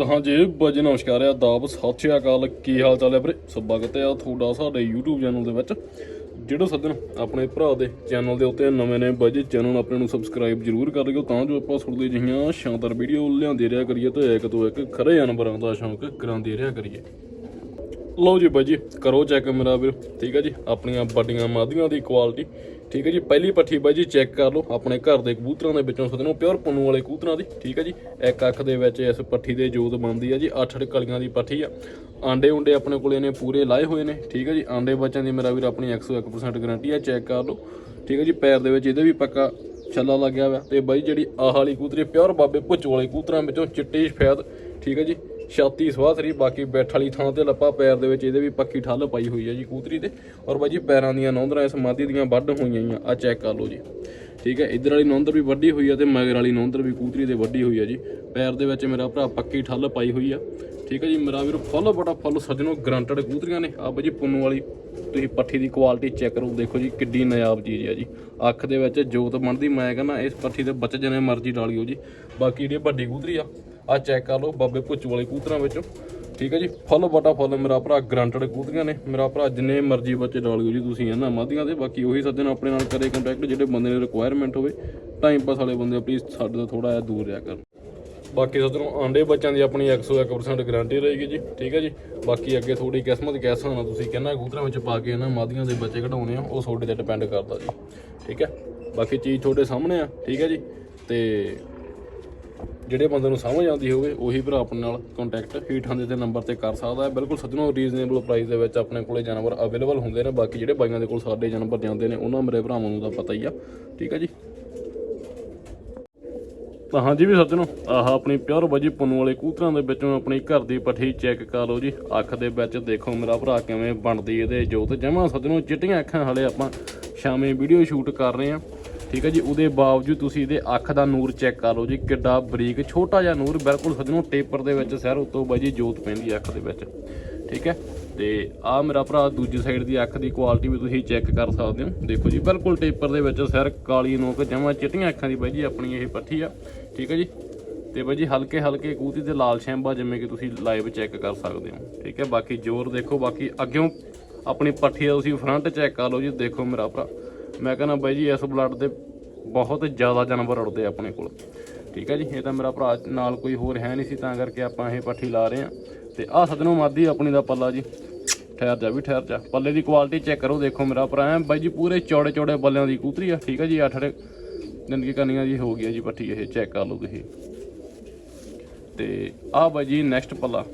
ਹਾਂਜੀ ਬਾਜੀ ਨਮਸਕਾਰ ਆ ਦਾਬ ਸਤਿ ਸ਼੍ਰੀ ਅਕਾਲ। ਕੀ ਹਾਲ ਚਾਲ ਹੈ ਵੀਰੇ ਸਵਾਗਤ ਹੈ ਤੁਹਾਡਾ ਸਾਡੇ YouTube ਚੈਨਲ ਦੇ ਵਿੱਚ। ਜਿਹੜੇ ਸੱਜਣ ਆਪਣੇ ਭਰਾ ਦੇ ਚੈਨਲ ਦੇ ਉੱਤੇ ਨਵੇਂ ਨੇ, ਬਾਜੀ ਚੈਨਲ ਆਪਣੇ ਨੂੰ ਸਬਸਕ੍ਰਾਈਬ ਜਰੂਰ ਕਰ ਲਿਓ, ਤਾਂ ਜੋ ਆਪਾਂ ਸੁਣਦੇ ਜਿਹੀਆਂ ਸ਼ਾਨਦਾਰ ਵੀਡੀਓ ਲਿਆਉਂਦੇ ਰਿਹਾ ਕਰੀਏ ਤੇ ਇੱਕ ਤੋਂ ਇੱਕ ਖਰੇ ਜਾਨਵਰਾਂ ਦਾ ਸ਼ੌਂਕ ਕਰਾਉਂਦੇ ਰਿਹਾ ਕਰੀਏ। ਲਓ ਜੀ ਬਾਈ ਜੀ ਕਰੋ ਚੈੱਕ ਮੇਰਾ ਵੀਰ, ਠੀਕ ਹੈ ਜੀ? ਆਪਣੀਆਂ ਵੱਡੀਆਂ ਮਾਦੀਆਂ ਦੀ ਕੁਆਲਿਟੀ ਠੀਕ ਹੈ ਜੀ, ਪਹਿਲੀ ਪੱਠੀ ਬਾਈ ਜੀ ਚੈੱਕ ਕਰ ਲਓ, ਆਪਣੇ ਘਰ ਦੇ ਕਬੂਤਰਾਂ ਦੇ ਵਿੱਚੋਂ ਸਦਨੋਂ ਪਿਓਰ ਪੁੰਨੂ ਵਾਲੇ ਕਬੂਤਰਾਂ ਦੀ, ਠੀਕ ਹੈ ਜੀ। ਇੱਕ ਅੱਖ ਦੇ ਵਿੱਚ ਇਸ ਪੱਠੀ ਦੇ ਜੋਤ ਬਣਦੀ ਆ ਜੀ 8-8 ਕਲੀਆਂ ਦੀ ਪੱਠੀ ਆ। ਆਂਡੇ ਉਂਡੇ ਆਪਣੇ ਕੋਲੇ ਨੇ, ਪੂਰੇ ਲਾਏ ਹੋਏ ਨੇ, ਠੀਕ ਹੈ ਜੀ। ਆਂਡੇ ਬੱਚਿਆਂ ਦੀ ਮੇਰਾ ਵੀਰ ਆਪਣੀ 101% ਗਾਰੰਟੀ ਆ ਚੈੱਕ ਕਰ ਲਓ। ਠੀਕ ਹੈ ਜੀ, ਪੈਰ ਦੇ ਵਿੱਚ ਇਹਦੇ ਵੀ ਪੱਕਾ ਛੱਲਾ ਲੱਗਿਆ ਹੋਇਆ। ਤੇ ਬਾਈ ਜਿਹੜੀ ਆਹ ਵਾਲੀ ਕੂਤਰੀ ਪਿਓਰ ਬਾਬੇ ਭੁੱਚ ਵਾਲੇ ਕਬੂਤਰਾਂ ਵਿੱਚੋਂ ਚਿੱਟੇ ਸਫੈਦ ਠੀਕ ਹੈ ਜੀ। ਛਾਤੀ ਸਵਾਥਰੀ ਬਾਕੀ ਬੈਠ ਵਾਲੀ ਥਾਂ ਤੇ ਲੱਪਾ ਪੈਰ ਦੇ ਵਿੱਚ, ਇਹਦੇ ਵੀ ਪੱਕੀ ਠੱਲ ਪਾਈ ਹੋਈ ਹੈ ਜੀ ਕੂਤਰੀ 'ਤੇ। ਔਰ ਬਾਈ ਜੀ, ਪੈਰਾਂ ਦੀਆਂ ਨੌਂਦਰਾਂ ਇਸ ਮਾਦੀ ਦੀਆਂ ਵੱਢ ਹੋਈਆਂ ਆ। ਚੈੱਕ ਕਰ ਲਓ ਜੀ। ਠੀਕ ਹੈ, ਇਧਰ ਵਾਲੀ ਨੌਂਦਰ ਵੀ ਵੱਡੀ ਹੋਈ ਆ ਤੇ ਮਗਰ ਵਾਲੀ ਨੌਂਦਰ ਵੀ ਕੂਤਰੀ ਦੇ ਵੱਡੀ ਹੋਈ ਆ ਜੀ। ਪੈਰ ਦੇ ਵਿੱਚ ਮੇਰਾ ਭਰਾ ਪੱਕੀ ਠੱਲ ਪਾਈ ਹੋਈ ਆ। ਠੀਕ ਹੈ ਜੀ, ਮੇਰਾ ਵੀਰ, ਫੁੱਲ ਬੜਾ ਫੁੱਲ ਸੱਜਣੋ, ਗਰੰਟਡ ਕੂਤਰੀਆਂ ਨੇ। ਆ ਬਾਈ ਜੀ, ਪੁੰਨੂ ਵਾਲੀ, ਤੁਸੀਂ ਪੱਠੀ ਦੀ ਕੁਆਲਿਟੀ ਚੈੱਕ ਕਰੋ, ਦੇਖੋ ਜੀ ਕਿੱਡੀ ਨਾਯਾਬ ਚੀਜ਼ ਆ ਜੀ। ਅੱਖ ਦੇ ਵਿੱਚ ਜੋਤ ਬਣਦੀ, ਮੈਂ ਕਹਿੰਦਾ, ਇਸ ਪੱਠੀ ਦੇ ਬੱਚੇ ਜਨੇ ਮਰਜ਼ੀ ਡਾਲਿਓ ਜੀ। ਬਾਕੀ ਜਿਹੜੀ ਵੱਡੀ ਕੂਤਰੀ ਆ ਆ ਚੈੱਕ ਕਰ ਲਓ ਬਾਬੇ ਭੁੱਚ ਵਾਲੇ ਕੂਤਰਾਂ ਵਿੱਚੋਂ। ਠੀਕ ਹੈ ਜੀ, ਫੁੱਲ ਬਟਾ ਫੁੱਲ ਮੇਰਾ ਭਰਾ ਗਰੰਟਡ ਕਬੂਤਰੀਆਂ ਨੇ। ਮੇਰਾ ਭਰਾ ਜਿੰਨੇ ਮਰਜ਼ੀ ਬੱਚੇ ਡਾਲਿਓ ਜੀ, ਤੁਸੀਂ ਇਹਨਾਂ ਮਾਧੀਆਂ ਦੇ। ਬਾਕੀ ਉਹੀ ਸੱਜਣ ਆਪਣੇ ਨਾਲ ਕਰੇ ਕੰਟੈਕਟ ਜਿਹੜੇ ਬੰਦੇ ਨੇ ਰਿਕੁਆਇਰਮੈਂਟ ਹੋਵੇ ਟਾਈਮ ਪਾਸ ਵਾਲੇ ਬੰਦੇ ਪਲੀਜ਼ ਸਾਡੇ ਤੋਂ ਥੋੜਾ ਜਿਹਾ ਦੂਰ ਰਿਹਾ ਕਰਨ ਬਾਕੀ ਸੱਜਣੋਂ, ਆਂਡੇ ਬੱਚਿਆਂ ਦੀ ਆਪਣੀ 101% ਗਾਰੰਟੀ ਰਹੇਗੀ ਜੀ। ਠੀਕ ਹੈ ਜੀ, ਬਾਕੀ ਅੱਗੇ ਤੁਹਾਡੀ ਕਿਸਮਤ ਕਿਸ ਨਾਲ ਤੁਸੀਂ ਕਹਿੰਨਾ ਕੂਤਰਾਂ ਵਿੱਚ ਪਾ ਕੇ ਇਹਨਾਂ ਮਾਧੀਆਂ ਦੇ ਬੱਚੇ ਕਢਾਉਣੇ ਆ, ਉਹ ਤੁਹਾਡੇ ਤੇ ਡਿਪੈਂਡ ਕਰਦਾ ਜੀ। ਠੀਕ ਹੈ, ਬਾਕੀ ਚੀਜ਼ ਤੁਹਾਡੇ ਸਾਹਮਣੇ ਆ। ਠੀਕ ਹੈ ਜੀ, ਤੇ ਜਿਹੜੇ ਬੰਦੇ ਨੂੰ ਸਮਝ ਆਉਂਦੀ ਹੋਵੇ, ਉਹੀ ਭਰਾ ਆਪਣੇ ਨਾਲ ਕੰਟੈਕਟ ਹੀਠਾਂ ਦੇ ਤੇ ਨੰਬਰ ਤੇ ਕਰ ਸਕਦਾ ਹੈ। ਬਿਲਕੁਲ ਸੱਜਣੋ ਰੀਜ਼ਨੇਬਲ ਪ੍ਰਾਈਸ ਦੇ ਵਿੱਚ ਆਪਣੇ ਕੋਲੇ ਜਾਨਵਰ ਅਵੇਲੇਬਲ ਹੁੰਦੇ ਨੇ। ਬਾਕੀ ਜਿਹੜੇ ਬਾਈਆਂ ਦੇ ਕੋਲ ਸਾਡੇ ਜਾਨਵਰ ਜਾਂਦੇ ਨੇ, ਉਹਨਾਂ ਮੇਰੇ ਭਰਾਵਾਂ ਨੂੰ ਤਾਂ ਪਤਾ ਹੀ ਆ। ਠੀਕ ਆ ਜੀ? ਤਾਂ ਹਾਂਜੀ ਵੀ ਸੱਜਣੋ, ਆਹ ਆਪਣੀ ਪਿਓਰ ਬਾਜੀ ਪੁੰਨ ਵਾਲੇ ਕੂਤਰਾਂ ਦੇ ਵਿੱਚੋਂ ਆਪਣੀ ਘਰ ਦੀ ਪੱਠੀ ਚੈੱਕ ਕਰ ਲਓ ਜੀ। ਅੱਖ ਦੇ ਵਿੱਚ ਦੇਖੋ ਮੇਰਾ ਭਰਾ ਕਿਵੇਂ ਬਣਦੀ ਇਹਦੇ ਜੋਤ। ਜਮਾ ਸੱਜਣੋ, ਚਿੱਟੀਆਂ ਅੱਖਾਂ ਹਲੇ ਆਪਾਂ ਸ਼ਾਮੇ ਵੀਡੀਓ ਸ਼ੂਟ ਕਰ ਰਹੇ ਹਾਂ। ਠੀਕ ਹੈ ਜੀ, ਉਹਦੇ ਬਾਵਜੂਦ ਤੁਸੀਂ ਇਹਦੇ ਅੱਖ ਦਾ ਨੂਰ ਚੈੱਕ ਕਰ ਲਓ ਜੀ, ਕਿੱਡਾ ਬਰੀਕ, ਛੋਟਾ ਜਿਹਾ ਨੂਰ, ਬਿਲਕੁਲ ਸੱਜਣੋ ਟੇਪਰ ਦੇ ਵਿੱਚ ਸਿਰ, ਉੱਤੋਂ ਬਾਈ ਜੀ ਜੋਤ ਪੈਂਦੀ ਅੱਖ ਦੇ ਵਿੱਚ, ਠੀਕ ਹੈ। ਤੇ ਆ ਮੇਰਾ ਭਰਾ ਦੂਜੀ ਸਾਈਡ ਦੀ ਅੱਖ ਦੀ ਕੁਆਲਿਟੀ ਵੀ ਤੁਸੀਂ ਚੈੱਕ ਕਰ ਸਕਦੇ ਹੋ। ਦੇਖੋ ਜੀ, ਬਿਲਕੁਲ ਟੇਪਰ ਦੇ ਵਿੱਚ ਸਿਰ, ਕਾਲੀ ਨੋਕ, ਜਮਾ ਚਿੱਟੀਆਂ ਅੱਖਾਂ ਦੀ ਬਾਈ ਜੀ ਆਪਣੀ ਇਹ ਪੱਠੀ ਆ, ਠੀਕ ਹੈ ਜੀ। ਤੇ ਬਾਈ ਜੀ ਹਲਕੇ ਹਲਕੇ ਕੂਤੀ ਤੇ ਲਾਲ ਸ਼ੈਂਬਾ ਜਿਵੇਂ ਕਿ ਤੁਸੀਂ ਲਾਈਵ ਚੈੱਕ ਕਰ ਸਕਦੇ ਹੋ, ਠੀਕ ਹੈ। ਬਾਕੀ ਜ਼ੋਰ ਦੇਖੋ, ਬਾਕੀ ਅੱਗਿਓਂ ਆਪਣੀ ਪੱਠੀ ਦਾ ਤੁਸੀਂ ਫਰੰਟ ਚੈੱਕ ਕਰ ਲਓ ਜੀ, ਦੇਖੋ ਮੇਰਾ ਭਰਾ। ਮੈਂ ਕਹਿੰਦਾ ਬਾਈ ਜੀ, ਇਸ ਬਲੱਡ ਦੇ ਬਹੁਤ ਜ਼ਿਆਦਾ ਜਾਨਵਰ ਉੜਦੇ ਆਪਣੇ ਕੋਲ। ਠੀਕ ਹੈ ਜੀ, ਇਹ ਤਾਂ ਮੇਰਾ ਭਰਾ ਨਾਲ ਕੋਈ ਹੋਰ ਹੈ ਨਹੀਂ ਸੀ, ਤਾਂ ਕਰਕੇ ਆਪਾਂ ਇਹ ਪੱਠੀ ਲਾ ਰਹੇ ਆ। ਤੇ ਆਹ ਸਦਨੋਂ ਮਾਦੀ ਆਪਣੀ ਦਾ ਪੱਲਾ ਜੀ। ਠਹਿਰ ਜਾ ਵੀ, ਠਹਿਰ ਜਾ। ਪੱਲੇ ਦੀ ਕੁਆਲਿਟੀ ਚੈੱਕ ਕਰੋ, ਦੇਖੋ ਮੇਰਾ ਭਰਾ ਐ ਬਾਈ ਜੀ, ਪੂਰੇ ਚੌੜੇ ਚੌੜੇ ਬੱਲਿਆਂ ਦੀ ਕੂਤਰੀ ਆ। ਠੀਕ ਹੈ ਜੀ ਅੱਠ ਅੱਠ ਦਿਨ ਕਰਨੀਆਂ ਜੀ ਹੋ ਗਿਆ ਜੀ ਪੱਠੀ, ਇਹ ਚੈੱਕ ਕਰ ਲਓ ਤੁਸੀਂ। ਤੇ ਆਹ ਬਾਈ ਜੀ ਨੈਕਸਟ ਪੱਲਾ।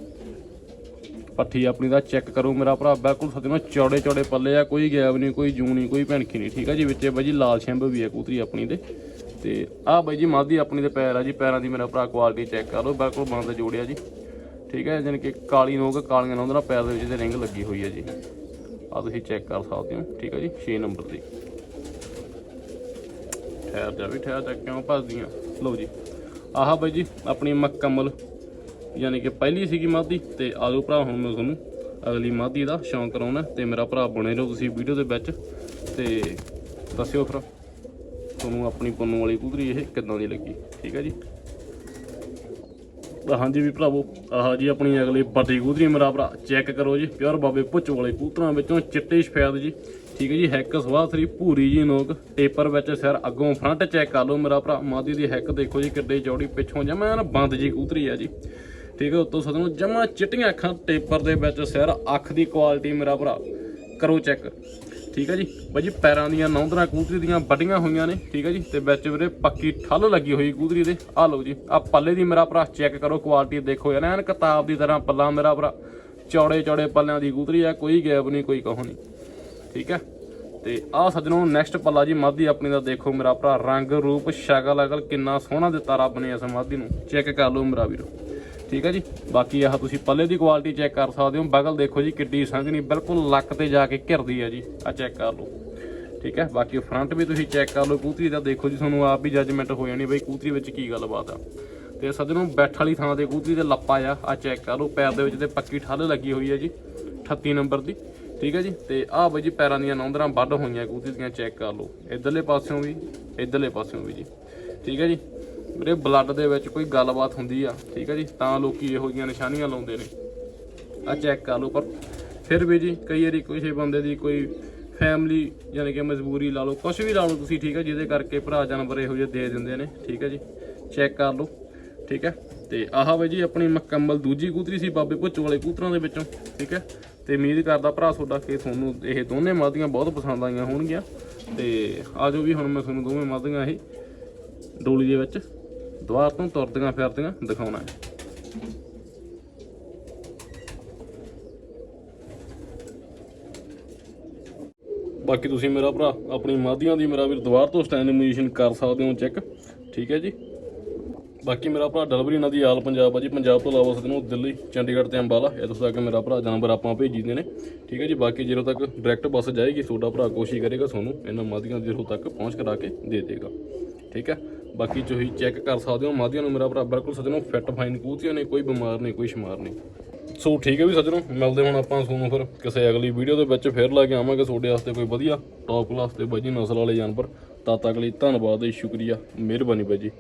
ਪੱਠੀ ਆਪਣੀ ਦਾ ਚੈੱਕ ਕਰੋ ਮੇਰਾ ਭਰਾ, ਬਿਲਕੁਲ ਸੱਜਣੋ ਚੌੜੇ ਚੌੜੇ ਪੱਲੇ ਆ, ਕੋਈ ਗੈਬ ਨਹੀਂ, ਕੋਈ ਜੂ ਨਹੀਂ, ਕੋਈ ਭਣਕੀ ਨਹੀਂ, ਠੀਕ ਆ ਜੀ? ਵਿੱਚੇ ਬਾਈ ਜੀ ਲਾਲ ਸ਼ੈਂਬ ਵੀ ਆ ਕੂਤਰੀ ਆਪਣੀ ਦੇ। ਤੇ ਆਹ ਬਾਈ ਜੀ ਮਾਦੀ ਆਪਣੀ ਦੇ ਪੈਰ ਆ ਜੀ, ਪੈਰਾਂ ਦੀ ਮੇਰਾ ਭਰਾ ਕੁਆਲਿਟੀ ਚੈੱਕ ਕਰ ਲਓ, ਬਿਲਕੁਲ ਬੰਦ ਜੋੜਿਆ ਜੀ। ਠੀਕ ਹੈ ਜਾਣੀ ਕਿ ਕਾਲੀ ਨੋਕ, ਕਾਲੀਆਂ ਨੋਕ ਨਾਲ ਪੈਰ ਦੇ ਵਿੱਚ ਤੇ ਰਿੰਗ ਲੱਗੀ ਹੋਈ ਹੈ ਜੀ। ਆ ਤੁਸੀਂ ਚੈੱਕ ਕਰ ਸਕਦੇ ਹੋ, ਠੀਕ ਹੈ ਜੀ? 6 ਨੰਬਰ ਦੀ। ਠਹਿਰ ਜਾ ਵੀ, ਠਹਿਰ ਜਾ, ਕਿਉਂ ਭੱਜਦੀਆਂ? ਲਓ ਜੀ। ਆਹ ਬਾਈ ਜੀ, ਆਪਣੀ ਮੁਕੰਮਲ ਯਾਨੀ ਕਿ ਪਹਿਲੀ ਸੀਗੀ ਮਾਦੀ ਤੇ ਆਲੂ ਭਰਾ, ਹੁਣ ਮੈਂ ਤੁਹਾਨੂੰ ਅਗਲੀ ਮਾਦੀ ਦਾ ਸ਼ੌਂਕ ਕਰਾਉਣਾ ਤੇ ਮੇਰਾ ਭਰਾ ਬਣੇ ਰਹੋ ਤੁਸੀਂ ਵੀਡੀਓ ਦੇ ਵਿੱਚ ਤੇ ਦੱਸਿਓ ਫਿਰ ਤੁਹਾਨੂੰ ਆਪਣੀ ਪੁੰਨੂ ਵਾਲੀ ਕੁਦਰੀ ਇਹ ਕਿੱਦਾਂ ਦੀ ਲੱਗੀ, ਠੀਕ ਹੈ ਜੀ? ਹਾਂਜੀ ਵੀ ਭਰਾਵੋ, ਆਹ ਜੀ ਆਪਣੀ ਅਗਲੀ ਵੱਡੀ ਕੂਤਰੀ ਮੇਰਾ ਭਰਾ, ਚੈੱਕ ਕਰੋ ਜੀ, ਪਿਓਰ ਬਾਬੇ ਪੁੱਚ ਵਾਲੇ ਕੂਤਰਾਂ ਵਿੱਚੋਂ ਚਿੱਟੇ ਸਫੈਦ ਜੀ, ਠੀਕ ਹੈ ਜੀ, ਹੈਕ ਸਵਾਥਰੀ ਭੂਰੀ ਜੀ ਨੋਕ, ਟੇਪਰ ਵਿੱਚ ਸਿਰ ਅੱਗੋਂ ਫਰੰਟ ਚੈੱਕ ਕਰ ਲਓ ਮੇਰਾ ਭਰਾ, ਮਾਦੀ ਦੀ ਹੈਕ ਦੇਖੋ ਜੀ ਕਿੱਡੇ ਚੌੜੀ ਪਿੱਛੋਂ ਜਮਾ ਨਾ ਬੰਦ ਜੀ ਕੂਤਰੀ ਆ ਜੀ। ਠੀਕ ਹੈ ਉੱਤੋਂ ਸਦੋਂ ਜਮਾ ਚਿੱਟੀਆਂ ਅੱਖਾਂ ਟੇਪਰ ਦੇ ਵਿੱਚ ਸਿਰ, ਅੱਖ ਦੀ ਕੁਆਲਿਟੀ ਮੇਰਾ ਭਰਾ, ਕਰੋ ਚੈੱਕ ਠੀਕ ਹੈ ਜੀ? ਬਾਈ ਜੀ, ਪੈਰਾਂ ਦੀਆਂ ਨੌਂਦਰਾਂ ਕੂਤਰੀ ਦੀਆਂ ਵੱਡੀਆਂ ਹੋਈਆਂ ਨੇ, ਠੀਕ ਹੈ ਜੀ? ਤੇ ਵਿੱਚ ਵੀਰੇ ਪੱਕੀ ਠੱਲ ਲੱਗੀ ਹੋਈ ਕੂਤਰੀ ਦੇ। ਆ ਲਓ ਜੀ, ਆ ਪੱਲੇ ਦੀ ਮੇਰਾ ਭਰਾ ਚੈੱਕ ਕਰੋ ਕੁਆਲਿਟੀ ਦੇਖੋ। ਯਾਰ ਐਨ ਕਿਤਾਬ ਦੀ ਤਰ੍ਹਾਂ ਪੱਲਾ ਮੇਰਾ ਭਰਾ, ਚੌੜੇ ਚੌੜੇ ਪੱਲਿਆਂ ਦੀ ਕੂਤਰੀ ਆ, ਕੋਈ ਗੈਪ ਨਹੀਂ, ਕੋਈ ਕਹੋ ਨਹੀਂ। ਠੀਕ ਹੈ ਤੇ ਆ ਸੱਜਣੋ ਨੈਕਸਟ ਪੱਲਾ ਜੀ, ਮਾਦੀ ਆਪਣੀ ਦਾ ਦੇਖੋ ਮੇਰਾ ਭਰਾ, ਰੰਗ, ਰੂਪ, ਸ਼ਕਲ, ਅਕਲ ਕਿੰਨਾ ਸੋਹਣਾ ਦਿੱਤਾ ਰੱਬ ਨੇ ਇਸ ਮਾਦੀ ਨੂੰ। ਚੈੱਕ ਕਰ ਲਓ ਮੇਰਾ ਵੀਰੋ। ਠੀਕ ਹੈ ਜੀ? ਬਾਕੀ ਆਹ ਤੁਸੀਂ ਪੱਲੇ ਦੀ ਕੁਆਲਿਟੀ ਚੈੱਕ ਕਰ ਸਕਦੇ ਹੋ। ਬਗਲ ਦੇਖੋ ਜੀ, ਕਿੱਡੀ ਸੰਘਣੀ, ਬਿਲਕੁਲ ਲੱਕ ਤੇ ਜਾ ਕੇ ਘਿਰਦੀ ਹੈ ਜੀ। ਆ ਚੈੱਕ ਕਰ ਲਓ। ਠੀਕ ਹੈ ਬਾਕੀ ਫਰੰਟ ਵੀ ਤੁਸੀਂ ਚੈੱਕ ਕਰ ਲਓ। ਕੂਤਰੀ ਦਾ ਦੇਖੋ ਜੀ, ਤੁਹਾਨੂੰ ਆਪ ਵੀ ਜੱਜਮੈਂਟ ਹੋ ਜਾਣੀ ਬਈ ਕੂਤਰੀ ਵਿੱਚ ਕੀ ਗੱਲਬਾਤ ਆ। ਤੇ ਸੱਜਣੋ, ਬੈਠ ਵਾਲੀ ਥਾਂ ਤੇ ਕੂਤਰੀ ਤੇ ਲੱਪਾ ਆ। ਆ ਚੈੱਕ ਕਰ ਲਓ। ਪੈਰ ਦੇ ਵਿੱਚ ਤੇ ਪੱਕੀ ਠੱਲ ਲੱਗੀ ਹੋਈ ਹੈ ਜੀ। 38 ਨੰਬਰ ਦੀ। ਠੀਕ ਹੈ ਜੀ? ਤੇ ਆਹ ਬਈ ਜੀ, ਪੈਰਾਂ ਦੀਆਂ ਨੌਂਦਰਾਂ ਵੱਢ ਹੋਈਆਂ ਕੂਤਰੀ ਦੀਆਂ ਚੈੱਕ ਕਰ ਲਓ। ਇਧਰਲੇ ਪਾਸਿਓਂ ਵੀ, ਇਧਰਲੇ ਪਾਸਿਓਂ ਵੀ ਜੀ। ਠੀਕ ਹੈ ਜੀ? ਮੇਰੇ ਬਲੱਡ ਦੇ ਵਿੱਚ ਕੋਈ ਗੱਲਬਾਤ ਹੁੰਦੀ ਆ, ਠੀਕ ਹੈ ਜੀ? ਤਾਂ ਲੋਕੀ ਇਹੋ ਜਿਹੀਆਂ ਨਿਸ਼ਾਨੀਆਂ ਲਾਉਂਦੇ ਨੇ। ਆ ਚੈੱਕ ਕਰ ਲਓ ਪਰ ਫਿਰ ਵੀ ਜੀ, ਕਈ ਵਾਰੀ ਕਿਸੇ ਬੰਦੇ ਦੀ ਕੋਈ ਫੈਮਿਲੀ ਯਾਨੀ ਕਿ ਮਜਬੂਰੀ ਲਾ ਲਓ ਕੁਝ ਵੀ ਲਾ ਲਓ ਤੁਸੀਂ, ਠੀਕ ਹੈ ਜਿਹਦੇ ਕਰਕੇ ਭਰਾ ਜਾਨਵਰ ਇਹੋ ਜਿਹੇ ਦੇ ਦਿੰਦੇ ਨੇ, ਠੀਕ ਹੈ ਜੀ? ਚੈੱਕ ਕਰ ਲਓ, ਠੀਕ ਹੈ ਤੇ ਆਹ ਵੇ ਜੀ ਆਪਣੀ ਮੁਕੰਮਲ ਦੂਜੀ ਕੂਤਰੀ ਸੀ, ਬਾਬੇ ਭੁੱਚੋ ਵਾਲੇ ਕੂਤਰਾਂ ਦੇ ਵਿੱਚੋਂ, ਠੀਕ ਹੈ ਤੇ ਉਮੀਦ ਕਰਦਾ ਭਰਾ ਤੁਹਾਡਾ ਕਿ ਤੁਹਾਨੂੰ ਇਹ ਦੋਨੇ ਮਾਦੀਆਂ ਬਹੁਤ ਪਸੰਦ ਆਈਆਂ ਹੋਣਗੀਆਂ। ਤੇ ਆਜੋ ਵੀ ਹੁਣ ਮੈਂ ਤੁਹਾਨੂੰ ਦੋਵੇਂ ਮਾਦੀਆਂ ਇਹ ਡੋਲੀ ਦੇ ਵਿੱਚ ਦੁਆਰ ਤੋਂ ਤੁਰਦੀਆਂ ਫਿਰਦੀਆਂ ਦਿਖਾਉਣਾ ਹੈ। ਬਾਕੀ ਤੁਸੀਂ ਮੇਰਾ ਭਰਾ, ਆਪਣੀ ਮਾਧੀਆਂ ਦੀ ਮੇਰਾ ਵੀਰ ਦੁਬਾਰ ਤੋਂ ਸਟੈਂਡਿੰਗ ਕਰ ਸਕਦੇ ਹੋ ਚੈੱਕ ਠੀਕ ਹੈ ਜੀ। ਬਾਕੀ ਮੇਰਾ ਭਰਾ ਡਿਲੀਵਰੀ ਇਹਨਾਂ ਦੀ ਆਲ ਪੰਜਾਬ ਆ ਜੀ। ਪੰਜਾਬ ਤੋਂ ਇਲਾਵਾ ਸਦਨੋਂ ਦਿੱਲੀ, ਚੰਡੀਗੜ੍ਹ ਤੇ ਅੰਬਾਲਾ, ਇਹ ਤੋਂ ਤੱਕ ਮੇਰਾ ਭਰਾ ਜਾਨਵਰ ਆਪਾਂ ਭੇਜੀਦੇ ਨੇ। ਠੀਕ ਹੈ ਜੀ। ਬਾਕੀ ਜਦੋਂ ਤੱਕ ਡਾਇਰੈਕਟ ਬੱਸ ਜਾਏਗੀ, ਤੁਹਾਡਾ ਭਰਾ ਕੋਸ਼ਿਸ਼ ਕਰੇਗਾ ਤੁਹਾਨੂੰ ਇਹਨਾਂ ਮਾਧੀਆਂ ਦੀ ਤੱਕ ਪਹੁੰਚ ਕਰਾ ਕੇ ਦੇ ਦੇਗਾ। ਠੀਕ ਹੈ। ਬਾਕੀ ਤੁਸੀਂ ਚੈੱਕ ਕਰ ਸਕਦੇ ਹੋ ਮਾਧੀਆਂ ਨੂੰ ਮੇਰਾ ਭਰਾ ਬਿਲਕੁਲ ਸਦਨੋਂ ਫਿੱਟ ਫਾਈਨ ਕੂਤੀਆਂ ਨੇ, ਕੋਈ ਬਿਮਾਰ ਨਹੀਂ, ਕੋਈ ਸ਼ਮਾਰ ਨਹੀਂ। ਸੋ ਠੀਕ ਹੈ ਵੀ ਸੱਜਣੋ, ਮਿਲਦੇ ਹੁਣ ਆਪਾਂ ਤੁਹਾਨੂੰ ਫਿਰ ਕਿਸੇ ਅਗਲੀ ਵੀਡੀਓ ਦੇ ਵਿੱਚ ਫੇਰ ਲੈ ਕੇ ਆਵਾਂਗੇ। ਤੁਹਾਡੇ ਵਾਸਤੇ ਕੋਈ ਵਧੀਆ ਟੌਪ ਕਲਾਸ ਤੇ ਬਾਜੀ ਨਸਲ ਵਾਲੇ ਜਾਨਵਰ। ਤਦ ਤੱਕ ਲਈ ਧੰਨਵਾਦ ਤੇ ਸ਼ੁਕਰੀਆ, ਮਿਹਰਬਾਨੀ ਬਾਈ ਜੀ